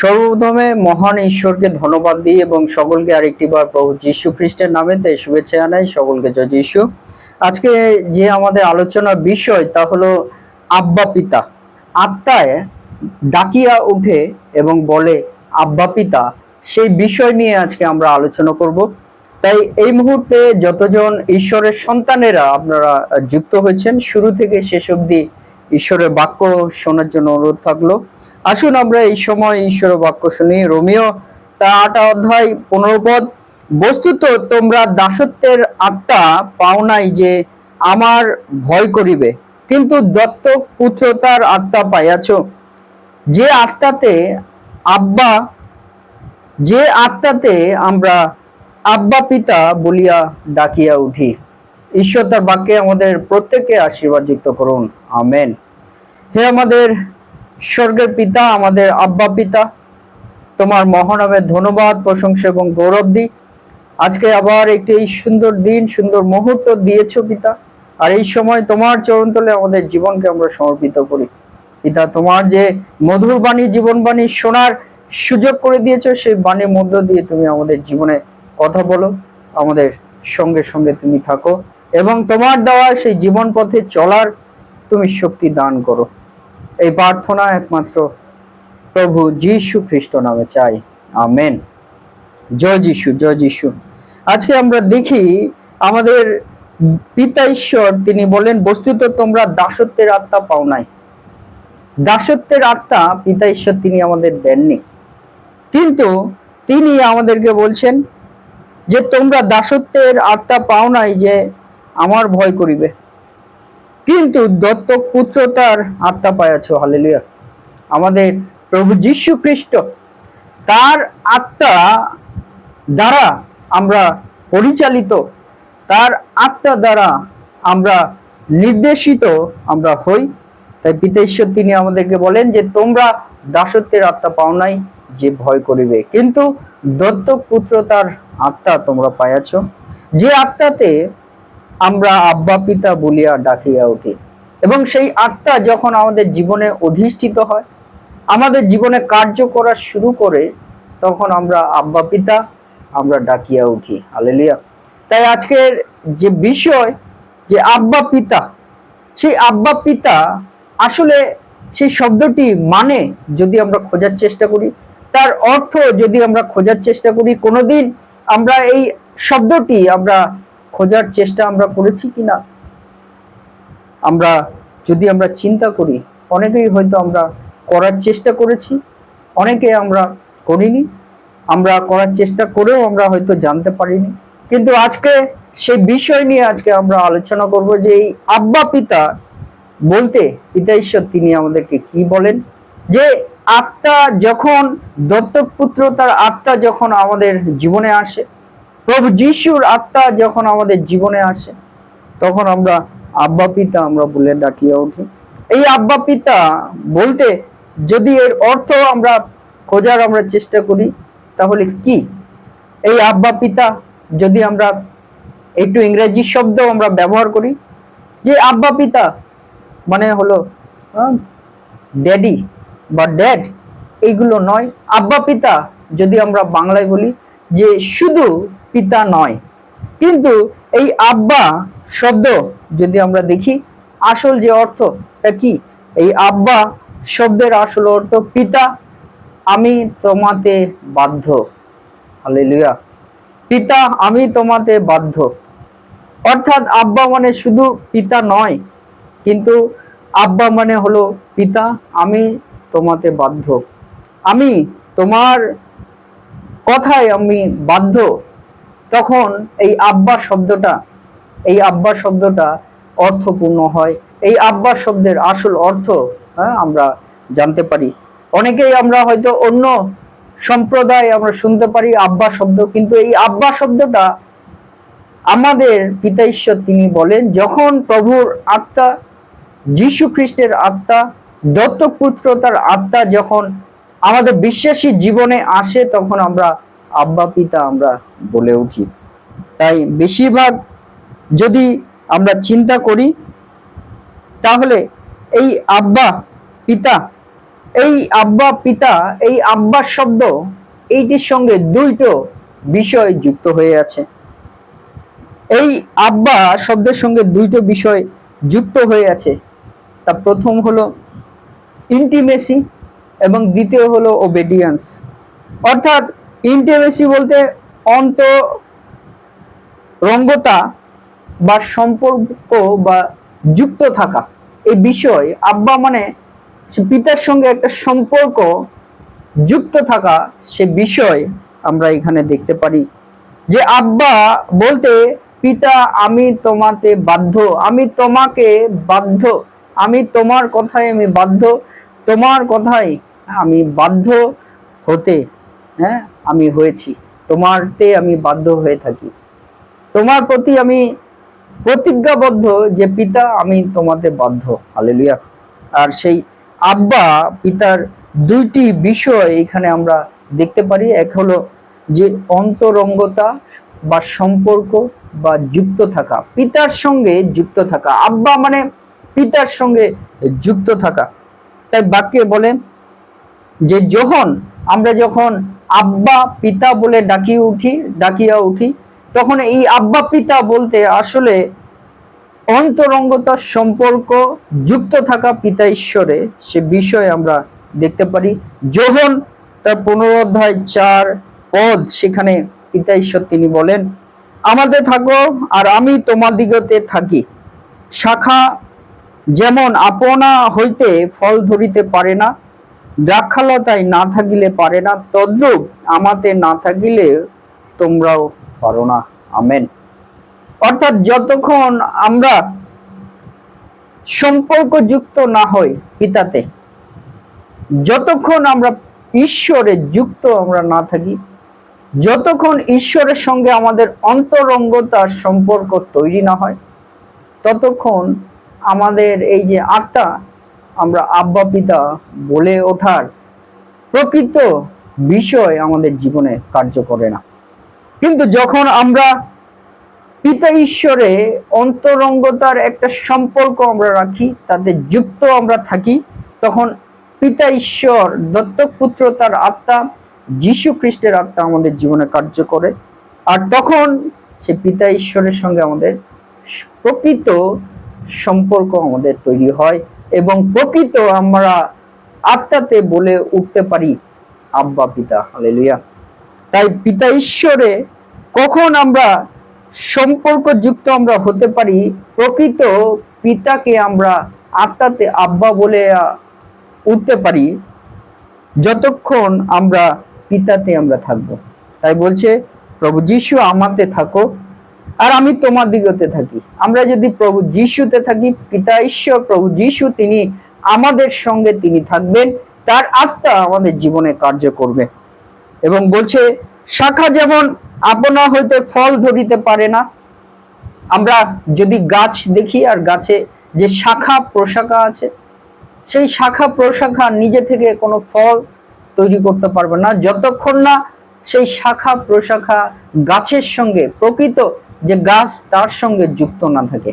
সর্বপ্রথমে মহান ঈশ্বরকে ধন্যবাদ দিই এবং সকলকে আরেকটি বার প্রভু যীশু খ্রিস্টের নামে শুভেচ্ছা জানাই, সকলকে জয় যীশু। আজকে যে আমাদের আলোচনার বিষয় তা হলো আব্বা পিতা। আত্মায় ডাকিয়া উঠে এবং বলে, আব্বা পিতা, সেই বিষয় নিয়ে আজকে আমরা আলোচনা করব। তাই এই মুহূর্তে যতজন ঈশ্বরের সন্তানেরা আপনারা যুক্ত হয়েছেন, শুরু থেকে শেষ অবধি ঈশ্বরের বাক্য শোনার জন্য অনুরোধ থাকল। আসুন আমরা এই সময় ঈশ্বরের বাক্য শুনি। রোমিও তা আট অধ্যায় পনেরো পদ। বস্তুত তোমরা দাসত্বের আত্মা পাও নাই যে আমার ভয় করিবে, কিন্তু দত্তক পুত্রতার আত্মা পাইয়াছ। যে আত্মাতে আব্বা, যে আত্মাতে আমরা আব্বা পিতা বলিয়া ডাকিয়া উঠি। ঈশ্বর তার বাক্যে আমাদের প্রত্যেককে আশীর্বাদ যুক্ত করুন। আমেন। হে আমাদের স্বর্গের পিতা, আমাদের আব্বা পিতা, তোমার মহানামের ধন্যবাদ, প্রশংসা এবং গৌরব দিই। আজকে আবার একটি এই সুন্দর দিন, সুন্দর মুহূর্ত দিয়েছ পিতা, আর এই সময় তোমার চরণতলে আমাদের জীবনকে আমরা সমর্পিত করি। পিতা, তোমার যে মধুর বাণী, জীবন বাণী শোনার সুযোগ করে দিয়েছ, সেই বাণীর মধ্য দিয়ে তুমি আমাদের জীবনে কথা বলো, আমাদের সঙ্গে সঙ্গে তুমি থাকো এবং তোমার দেওয়া সেই জীবন পথে চলার তুমি শক্তি দান করো। এই প্রার্থনা একমাত্র প্রভু যীশু খ্রিস্ট নামে চাই। আমেন। জয় যিশু জয় যিশু। আজকে আমরা দেখি আমাদের পিতা ঈশ্বর, তিনি বলেন বস্তুত তোমরা দাসত্বের আত্মা পাও নাই। দাসত্বের আত্মা পিতা ঈশ্বর, তিনি আমাদের দেননি। কিন্তু তিনি আমাদেরকে বলছেন যে, তোমরা দাসত্বের আত্মা পাও নাই যে, আমার ভয় করিবে। কিন্তু দত্তক পুত্রতার আত্মা পাইয়াছ, হালেলুয়া। আমাদের প্রভু যীশু খ্রিস্ট, তার আত্মা দ্বারা আমরা পরিচালিত, তার আত্মা দ্বারা আমরা নির্দেশিত আমরা হই। তাই পিতা ঈশ্বর তিনি আমাদেরকে বলেন যে, তোমরা দাসত্বের আত্মা পাও নাই যে ভয় করিবে। কিন্তু দত্তক পুত্রতার আত্মা তোমরা পাইয়াছ। যে আত্মাতে আমরা আব্বা পিতা বলিয়া ডাকিয়া উঠি। এবং সেই আত্মা যখন আমাদের জীবনে অধিষ্ঠিত হয়, আমাদের জীবনে কার্য করা শুরু করে, তখন আমরা আব্বা পিতা, আমরা ডাকিয়া উঠি। আলেলিয়া তাই আজকের যে বিষয়, যে আব্বা পিতা, সেই আব্বা পিতা আসলে সেই শব্দটি মানে যদি আমরা খোঁজার চেষ্টা করি, তার অর্থ যদি আমরা খোঁজার চেষ্টা করি, কোনোদিন আমরা এই শব্দটি আমরা খোঁজার চেষ্টা আমরা করেছি কি না আমরা, যদি আমরা চিন্তা করি, অনেকেই হয়তো আমরা করার চেষ্টা করেছি, অনেকে আমরা করিনি, আমরা করার চেষ্টা করেও আমরা হয়তো জানতে পারিনি। কিন্তু আজকে সেই বিষয় নিয়ে আজকে আমরা আলোচনা করব যে এই আব্বা পিতা বলতে পিতা ঈশ্বর, তিনি আমাদেরকে কি বলেন? যে আত্মা যখন দত্তক পুত্র, তার আত্মা যখন আমাদের জীবনে আসে প্রভু যিশুর আত্মা যখন আমাদের জীবনে আসে, তখন আমরা আব্বা, পিতা আমরা বলে ডাকিয়ে উঠি। এই আব্বা, পিতা বলতে যদি এর অর্থ আমরা খোঁজার আমরা চেষ্টা করি, তাহলে কি? এই আব্বা, পিতা যদি আমরা একটু ইংরেজি শব্দ আমরা ব্যবহার করি, যে আব্বা, পিতা মানে হলো ড্যাডি বা ড্যাড, এইগুলো নয়। আব্বা, পিতা যদি আমরা বাংলায় বলি, যে শুধু পিতা নয়। কিন্তু এই আব্বা শব্দ যদি আমরা দেখি, আসল যে অর্থ, তা কি? এই আব্বা শব্দের আসল অর্থ পিতা। আমি তোমাতে বাধ্য। হালেলুয়া। পিতা, আমি তোমাতে বাধ্য। অর্থাৎ আব্বা মানে শুধু পিতা নয়, কিন্তু আব্বা মানে হলো পিতা, আমি তোমাতে বাধ্য। আমি তোমার কথায় আমি বাধ্য। তখন এই আব্বা শব্দটা, এই আব্বা শব্দটা অর্থপূর্ণ হয়। এই আব্বা শব্দের আসল অর্থ হ্যাঁ আমরা জানতে পারি। অনেকেই আমরা হয়তো অন্য সম্প্রদায় আমরা শুনতে পারি আব্বা শব্দ, কিন্তু এই আব্বা শব্দটা আমাদের পিতা ঈশ্বর তিনি বলেন, যখন প্রভুর আত্মা, যীশু খ্রিস্টের আত্মা দত্তক পুত্র তার আত্মা যখন আমাদের বিশ্বাসী জীবনে আসে, তখন আমরা আব্বা, পিতা আমরা বলে উঠি। তাই বেশিরভাগ যদি আমরা চিন্তা করি, তাহলে এই আব্বা, পিতা, এই আব্বা, পিতা, এই আব্বা শব্দ এইটির সঙ্গে দুইটো বিষয় যুক্ত হয়ে আছে। এই আব্বা শব্দের সঙ্গে দুইটো বিষয় যুক্ত হয়ে আছে। তা প্রথম হলো ইন্টিমেসি এবং দ্বিতীয় হলো ওবেডিয়েন্স অর্থাৎ ইন্টিমেসি বলতে অন্ত রঙ্গতা বা সম্পর্ক বা যুক্ত থাকা। এই বিষয় আব্বা মানে পিতার সঙ্গে একটা সম্পর্ক যুক্ত থাকা, সে বিষয় আমরা এখানে দেখতে পারি। যে আব্বা বলতে, পিতা, আমি তোমাতে বাধ্য, আমি তোমাকে বাধ্য, আমি তোমার কথায় আমি বাধ্য, তোমার কথাই আমি বাধ্য হতে। হ্যাঁ আমি হয়েছি। তোমারতে আমি বাধ্য হয়ে থাকি। তোমার প্রতি আমি প্রতিজ্ঞাবদ্ধ যে পিতা আমি তোমাতে বাধ্য। হালেলুয়া আর সেই আব্বা পিতার দুইটি বিষয় এখানে আমরা দেখতে পারি। এক হলো যে অন্তরঙ্গতা বা সম্পর্ক বা যুক্ত থাকা। পিতার সঙ্গে যুক্ত থাকা। আব্বা মানে পিতার সঙ্গে যুক্ত থাকা। তাই বাক্যে বলে যে, যখন আমরা যখন আব্বা, পিতা বলে ডাকি উঠি, ডাকিয়া উঠি। তখন এই আব্বা, পিতা বলতে আসলে অন্তরঙ্গতার সম্পর্ক, যুক্ত থাকা পিতা ঈশ্বরে সে বিষয়ে আমরা দেখতে পারি। যখন তার পনেরো অধ্যায় চার পদ, সেখানে পিতা ঈশ্বর তিনি বলেন, আমাদের থাকো আর আমি তোমাদিগতে থাকি। শাখা যেমন আপনা হইতে ফল ধরিতে পারে না দ্রাক্ষালতায় না থাকিলে পারে না, তদ্রুপ আমাতে না থাকিলে তোমরাও পারো না। আমেন। অর্থাৎ যতক্ষণ আমরা সম্পর্কযুক্ত না হই পিতাতে, যতক্ষণ আমরা ঈশ্বরে যুক্ত আমরা না থাকি, যতক্ষণ ঈশ্বরের সঙ্গে আমাদের অন্তরঙ্গতার সম্পর্ক তৈরি না হয়, ততক্ষণ আমাদের এই যে আত্মা আমরা আব্বা, পিতা বলে ওঠার প্রকৃত বিষয় আমাদের জীবনে কার্য করে না। কিন্তু যখন আমরা পিতা ঈশ্বরে অন্তরঙ্গতার একটা সম্পর্ক আমরা রাখি, তাতে যুক্ত আমরা থাকি, তখন পিতা ঈশ্বর দত্তক পুত্র তার আত্মা, যীশু খ্রিস্টের আত্মা আমাদের জীবনে কার্য করে। আর তখন সে পিতা ঈশ্বরের সঙ্গে আমাদের প্রকৃত সম্পর্ক আমাদের তৈরি হয়। এবং প্রকৃত আমরা আত্মাতে বলে উঠতে পারি, আব্বা, পিতা, হালেলুয়া। তাই পিতা ঈশ্বরে কখন আমরা সম্পর্কযুক্ত আমরা হতে পারি, প্রকৃত পিতাকে আমরা আত্মাতে আব্বা বলে উঠতে পারি, যতক্ষণ আমরা পিতাতে আমরা থাকব। তাই বলছে, প্রভু যিশু আমাতে থাকো আর আমি তোমার দিগতে থাকি। আমরা যদি প্রভু যিশুতে থাকি, পিতা ঈশ্বর প্রভু যিশু, তিনি আমাদের সঙ্গে তিনি থাকবেন, তার আত্মা আমাদের জীবনে কার্য করবে। এবং বলছে, শাখা যেমন আপনা হইতে ফল ধরিতে পারে না, আমরা যদি গাছ দেখি আর গাছে যে শাখা প্রশাখা আছে, সেই শাখা প্রশাখা নিজে থেকে কোনো ফল তৈরি করতে পারবে না। যতক্ষণ না সেই শাখা প্রশাখা গাছের সঙ্গে প্রকৃত যে গাছ তার সঙ্গে যুক্ত না থাকে।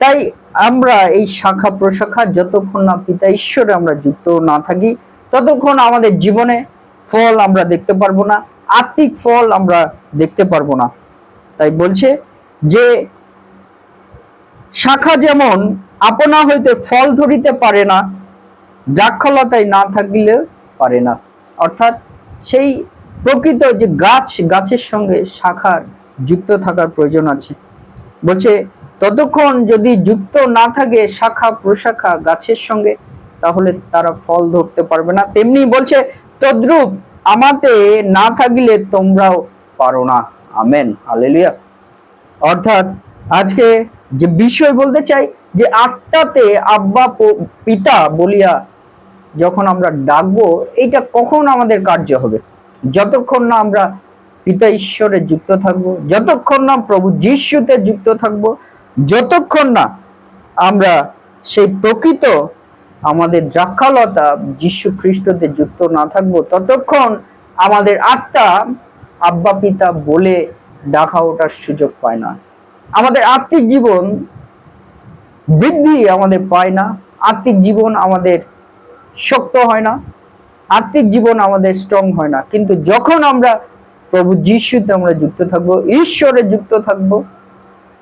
তাই আমরা এই শাখা প্রশাখা যতক্ষণ না পিতা ঈশ্বরে আমরা যুক্ত না থাকি, ততক্ষণ আমাদের জীবনে ফল আমরা দেখতে পারব না, আত্মিক ফল আমরা দেখতে পারব না। তাই বলছে যে, শাখা যেমন আপনা হইতে ফল ধরিতে পারে না, দ্রাক্ষলতায় না থাকিলে পারে না। অর্থাৎ সেই প্রকৃত যে গাছ, গাছের সঙ্গে শাখার যুক্ত থাকার প্রয়োজন আছে। বলছে, ততক্ষণ যদি যুক্ত না থাকে শাখা প্রশাখা গাছের সঙ্গে, তাহলে তারা ফল ধরতে পারবে না। তেমনি বলছে, তদ্রুপ আমাতে না থাকিলে তোমরাও পারো না। আমেন আলেলিয়া অর্থাৎ, আজকে যে বিষয় বলতে চাই, যে আত্মাতে আব্বা পিতা বলিয়া যখন আমরা ডাকবো এটা কখন আমাদের কার্য হবে? যতক্ষণ না আমরা পিতা ঈশ্বরে যুক্ত থাকব, যতক্ষণ না প্রভু যিশুতে যুক্ত থাকব, যতক্ষণ না আমরা সেই প্রকৃত আমাদের দ্রাক্ষালতা যীশু খ্রিস্টতে যুক্ত না থাকব, ততক্ষণ আমাদের আত্মা আব্বা, পিতা বলে ডাকা ওঠার সুযোগ পায় না। আমাদের আত্মিক জীবন বৃদ্ধি আমাদের পায় না, আত্মিক জীবন আমাদের শক্ত হয় না, আত্মিক জীবন আমাদের স্ট্রং হয় না। কিন্তু যখন আমরা প্রভু যিশুতে আমরা যুক্ত থাকব, ঈশ্বরে যুক্ত থাকব।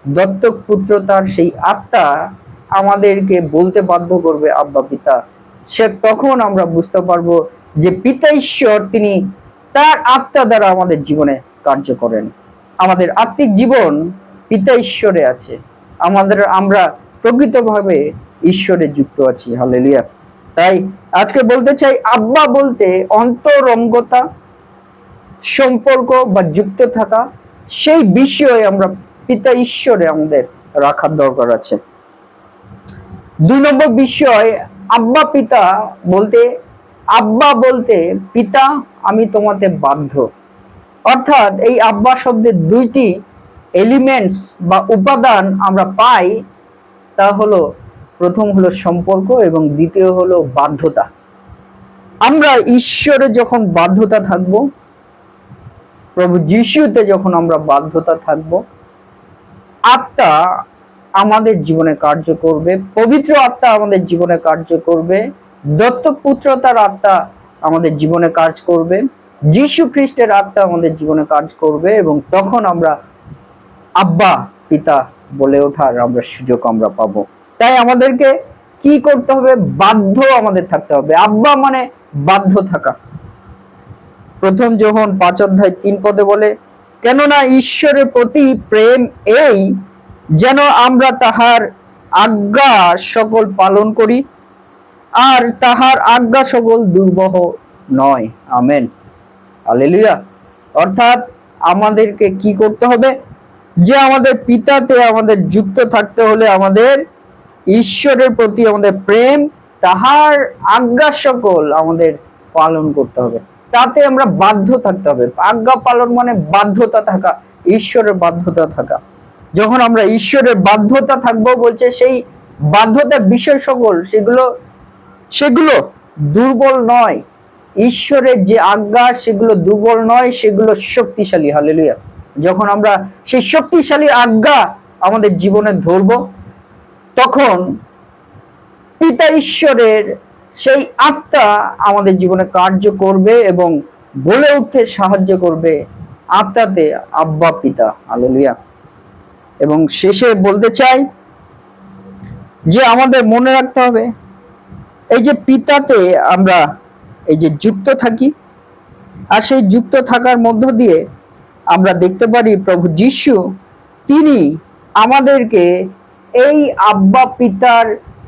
দত্তক পুত্রতার সেই আত্মা আমাদেরকে বলতে বাধ্য করবে আব্বা, পিতা। সে তখন আমরা বুঝতে পারব যে পিতা ঈশ্বর তিনি তার আত্মা দ্বারা আমাদের জীবনে কার্য করেন। আমাদের আত্মিক জীবন পিতা ঈশ্বরে আছে। আমাদের আমরা প্রকৃতভাবে ঈশ্বরে যুক্ত আছি। হালেলিয়া তাই আজকে বলতে চাই, আব্বা বলতে অন্তরঙ্গতা সম্পর্ক বা যুক্ত থাকা, সেই বিষয়ে আমরা পিতা ঈশ্বরে আমাদের রাখার দরকার আছে। দুই নম্বর বিষয়, আব্বা, পিতা বলতে, আব্বা বলতে, পিতা, আমি তোমাতে বাধ্য। অর্থাৎ এই আব্বা শব্দের দুইটি এলিমেন্টস বা উপাদান আমরা পাই, তা হলো, প্রথম হলো সম্পর্ক এবং দ্বিতীয় হলো বাধ্যতা। আমরা ঈশ্বরে যখন বাধ্যতা থাকব প্রভু যিশুতে যখন আমরা বাধ্যতা থাকব, আত্মা আমাদের জীবনে কার্য করবে, পবিত্র আত্মা আমাদের জীবনে কার্য করবে দত্তক পুত্রতার আত্মা আমাদের জীবনে কাজ করবে, যিশু খ্রিস্টের আত্মা আমাদের জীবনে কাজ করবে এবং তখন আমরা আব্বা, পিতা বলে ওঠার আমরা সুযোগ আমরা পাবো। তাই আমাদেরকে কি করতে হবে? বাধ্য আমাদের থাকতে হবে। আব্বা মানে বাধ্য থাকা। প্রথম যখন পাঁচ অধ্যায় তিন পদে বলে, কেননা ঈশ্বরের প্রতি প্রেম এই যেন আমরা তাহার আজ্ঞা সকল পালন করি আর তাহার আজ্ঞা সকল দুর্বহ নয়। আমেন। আলেলুয়া অর্থাৎ আমাদেরকে কি করতে হবে? যে আমাদের পিতাতে আমাদের যুক্ত থাকতে হলে আমাদের ঈশ্বরের প্রতি আমাদের প্রেম, তাহার আজ্ঞা সকল আমাদের পালন করতে হবে। তাতে আমরা বাধ্য থাকতে হবে। আজ্ঞা পালন মানে বাধ্যতা থাকা, ঈশ্বরের বাধ্যতা থাকা। যখন আমরা ঈশ্বরের বাধ্যতা থাকব বলছে, সেই বাধ্যতা বিষয় সকল, সেগুলো সেগুলো দুর্বল নয়। ঈশ্বরের যে আজ্ঞা, সেগুলো দুর্বল নয়, সেগুলো শক্তিশালী। হালেলুয়া যখন আমরা সেই শক্তিশালী আজ্ঞা আমাদের জীবনে ধরব, তখন পিতা ঈশ্বরের সেই আত্মা আমাদের জীবনে কার্য করবে এবং বলে উঠতে সাহায্য করবে আত্মাতে আব্বা, পিতা আলেলুয়া এবং শেষে বলতে চাই যে আমাদের মনে রাখতে হবে, এই যে পিতাতে আমরা এই যে যুক্ত থাকি, আর সেই যুক্ত থাকার মধ্য দিয়ে আমরা দেখতে পারি প্রভু যিশু, তিনি আমাদেরকে এই আব্বা, পিতার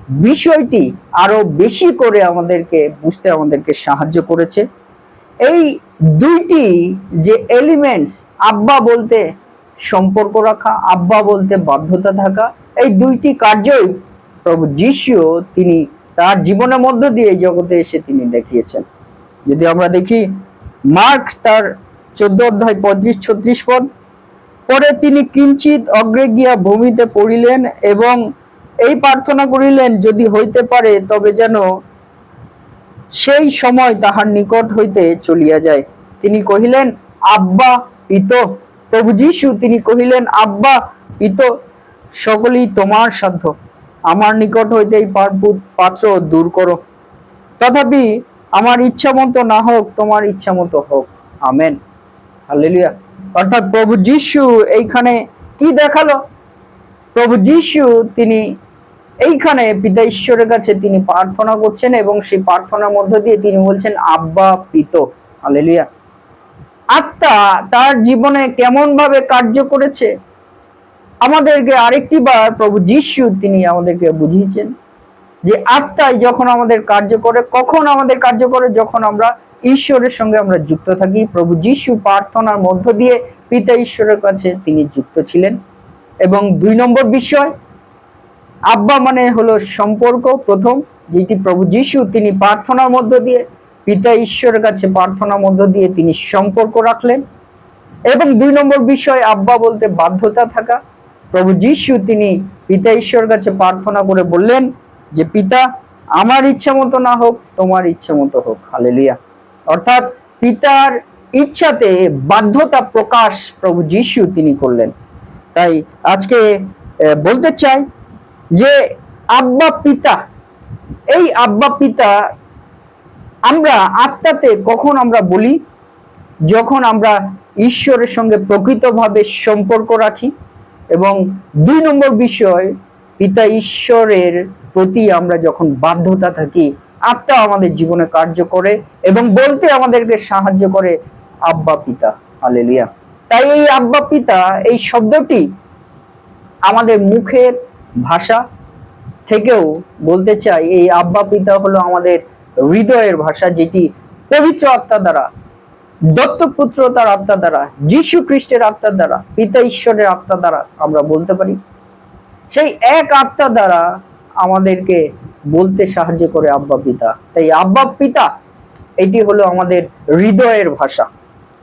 বিষয়টি আরও বেশি করে আমাদেরকে বুঝতে, আমাদেরকে সাহায্য করেছে। এই দুইটি যে এলিমেন্টস আব্বা বলতে সম্পর্ক রাখা, আব্বা বলতে বাধ্যতা থাকা, এই দুইটি কার্যই প্রভু যিশু তিনি তার জীবনের মধ্য দিয়ে জগতে এসে তিনি দেখিয়েছেন। যদি আমরা দেখি, মার্ক তার চোদ্দ অধ্যায় পঁয়ত্রিশ ছত্রিশ পদ, পরে তিনি কিঞ্চিত অগ্রে গিয়া ভূমিতে পড়িলেন এবং এই প্রার্থনা করিলেন যদি হইতে পারে, তবে যেন সেই সময় তাহার নিকট হইতে চলিয়া যায়। তিনি কহিলেন, আব্বা পিত প্রভু যিশু, তিনি কহিলেন, আব্বা পিত সকলেই তোমার সাধ্য। আমার নিকট হইতে এই পাত্র দূর করো। তথাপি আমার ইচ্ছা মতো না হোক, তোমার ইচ্ছা মতো হোক। আমেন। হালেলুয়া অর্থাৎ প্রভু যিশু এইখানে কি দেখাল? প্রভু যিশু তিনি এইখানে পিতা ঈশ্বরের কাছে তিনি প্রার্থনা করছেন এবং সেই প্রার্থনার মধ্য দিয়ে তিনি বলছেন, আব্বা, পিত। হালেলুয়া আত্মা তার জীবনে কেমন ভাবে কার্য করেছে? আমাদেরকে আরেকটি বার প্রভু যিশু তিনি আমাদেরকে বুঝিয়েছেন যে আত্মাই যখন আমাদের কার্য করে, কখন আমাদের কার্য করে? যখন আমরা ঈশ্বরের সঙ্গে আমরা যুক্ত থাকি। প্রভু যিশু প্রার্থনার মধ্য দিয়ে পিতা ঈশ্বরের কাছে তিনি যুক্ত ছিলেন। এবং দুই নম্বর বিষয় আব্বা মানে হলো সম্পর্ক প্রথম, যেটি প্রভু যিশু তিনি প্রার্থনার মধ্য দিয়ে, পিতা ঈশ্বরের কাছে প্রার্থনার মধ্য দিয়ে তিনি সম্পর্ক রাখলেন। এবং দুই নম্বর বিষয়, আব্বা বলতে বাধ্যতা থাকা। প্রভু যিশু তিনি পিতা ঈশ্বরের কাছে প্রার্থনা করে বললেন যে, পিতা, আমার ইচ্ছা মতো না হোক, তোমার ইচ্ছা মতো হোক। হালেলিয়া। অর্থাৎ পিতার ইচ্ছাতে বাধ্যতা প্রকাশ প্রভু যিশু তিনি করলেন। তাই আজকে বলতে চাই যে আব্বা, পিতা, এই আব্বা, পিতা আমরা আত্মাতে কখন আমরা বলি? যখন আমরা ঈশ্বরের সঙ্গে প্রকৃতভাবে সম্পর্ক রাখি এবং দুই নম্বর বিষয়, পিতা ঈশ্বরের প্রতি আমরা যখন বাধ্যতা থাকি, আত্মা আমাদের জীবনে কার্য করে এবং বলতে আমাদেরকে সাহায্য করে আব্বা, পিতা। হালেলিয়া তাই এই আব্বা, পিতা, এই শব্দটি আমাদের মুখের ভাষা থেকেও বলতে চাই, এই আব্বা পিতা হলো আমাদের হৃদয়ের ভাষা, যেটি পবিত্র আত্মা দ্বারা দত্তক পুত্র তার আত্মা দ্বারা, যীশু খ্রিস্টের আত্মার দ্বারা, পিতা ঈশ্বরের আত্মা দ্বারা আমরা বলতে পারি। সেই এক আত্মা দ্বারা আমাদেরকে বলতে সাহায্য করে আব্বা পিতা। তাই আব্বা পিতা, এটি হলো আমাদের হৃদয়ের ভাষা।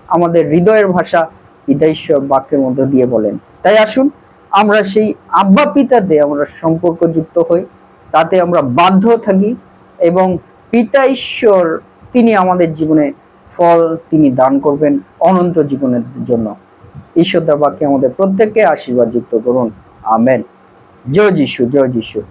আমাদের হৃদয়ের ভাষা পিতা ঈশ্বর বাক্যের মধ্যে দিয়ে বলেন। তাই আসুন আমরা সেই আব্বা পিতাতে আমরা সম্পর্ক যুক্ত হই, তাতে আমরা বাধ্য থাকি এবং পিতা ঈশ্বর, তিনি আমাদের জীবনে ফল তিনি দান করবেন অনন্ত জীবনের জন্য। ঈশ্বর দাবাকে আমাদের প্রত্যেককে আশীর্বাদ যুক্ত করুন। আমেন। জয় যিশু জয় যিশু।